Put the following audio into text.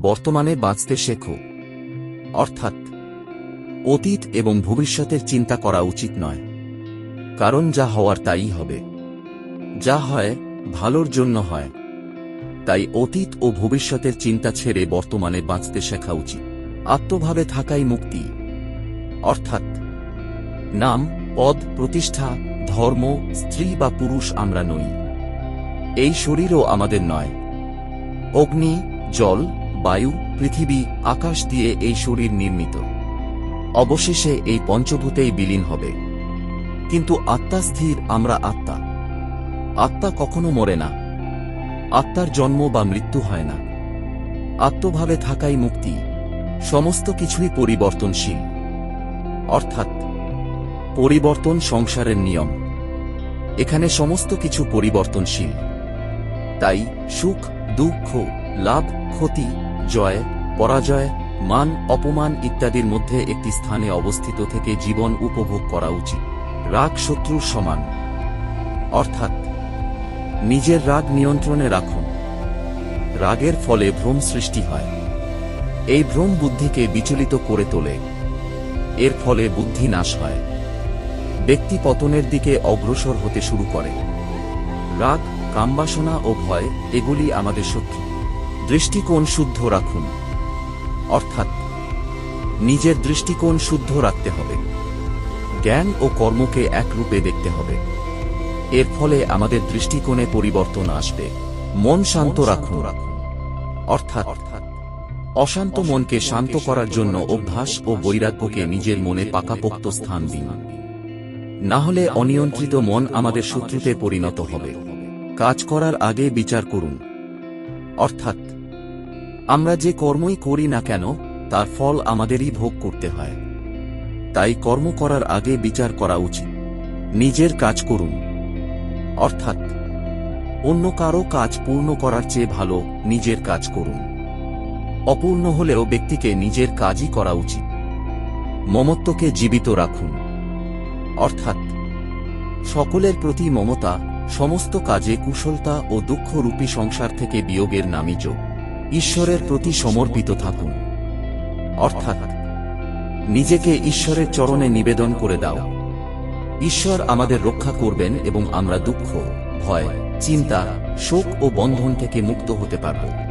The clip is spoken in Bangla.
বর্তমানে বাঁচতে শেখো। অর্থাৎ, অতীত এবং ভবিষ্যতের চিন্তা করা উচিত নয়। কারণ যা হওয়ার তাই হবে। যা হয়, ভালোর জন্য হয়। তাই অতীত ও ভবিষ্যতের চিন্তা ছেড়ে বর্তমানে বাঁচতে শেখা উচিত। আত্মভাবে থাকাই মুক্তি। অর্থাৎ, নাম, পদ, প্রতিষ্ঠা, ধর্ম, স্ত্রী বা পুরুষ আমরা নই। এই শরীরও আমাদের নয়। অগ্নি, জল বায়ু, পৃথিবী, আকাশ দিয়ে এই শরীর নির্মিত। অবশেষে এই পঞ্চভূতেই বিলীন হবে। কিন্তু আত্মা স্থির, আমরা আত্মা। আত্মা কখনো মরে না। আত্মার জন্ম বা মৃত্যু হয় না। আত্মভাবে থাকাই মুক্তি। সমস্ত কিছুই পরিবর্তনশীল। অর্থাৎ, পরিবর্তন সংসারের নিয়ম। এখানে সমস্ত কিছু পরিবর্তনশীল। তাই সুখ, দুঃখ, লাভ, ক্ষতি জয়, পরাজয়, মান, অপমান ইত্যাদির মধ্যে একটি স্থানে অবস্থিত থেকে জীবন উপভোগ করা উচিত। রাগ শত্রুর সমান। অর্থাৎ, নিজের রাগ নিয়ন্ত্রণে রাখুন। রাগের ফলে ভ্রম সৃষ্টি হয়। এই ভ্রম বুদ্ধিকে বিচলিত করে তোলে। এর ফলে বুদ্ধি নাশ হয়। ব্যক্তি পতনের দিকে অগ্রসর হতে শুরু করে। রাগ, কামবাসনা ও ভয়, এগুলি আমাদের শত্রু। দৃষ্টিকোণ শুদ্ধ রাখুন। অর্থাৎ নিজের দৃষ্টিকোণ শুদ্ধ রাখতে হবে। জ্ঞান ও কর্মকে একরূপে দেখতে হবে। এর ফলে আমাদের দৃষ্টিকোণে পরিবর্তন আসবে। মন শান্ত রাখুন। অর্থাৎ অশান্ত মনকে শান্ত করার জন্য অভ্যাস ও বৈরাগ্যকে নিজের মনে পাকাপোক্ত স্থান দিন। না হলে অনিয়ন্ত্রিত মন আমাদের শত্রুতে পরিণত হবে। কাজ করার আগে বিচার করুন। অর্থাৎ আমরা যে কর্মই করি না কেন, তার ফল আমাদেরই ভোগ করতে হয়। তাই কর্ম করার আগে বিচার করা উচিত। নিজের কাজ করুন। অর্থাৎ, অন্য কারও কাজ পূর্ণ করার চেয়ে ভালো নিজের কাজ করুন। অপূর্ণ হলেও ব্যক্তিকে নিজের কাজই করা উচিত। মমত্বকে জীবিত রাখুন। অর্থাৎ, সকলের প্রতি মমতা, সমস্ত কাজে কুশলতা ও দুঃখরূপী সংসার থেকে বিয়োগের নামই যোগ। ঈশ্বরের প্রতি সমর্পিত থাকুন। অর্থাৎ, নিজেকে ঈশ্বরের চরণে নিবেদন করে দাও। ঈশ্বর আমাদের রক্ষা করবেন এবং আমরা দুঃখ, ভয়, চিন্তা, শোক ও বন্ধন থেকে মুক্ত হতে পারব।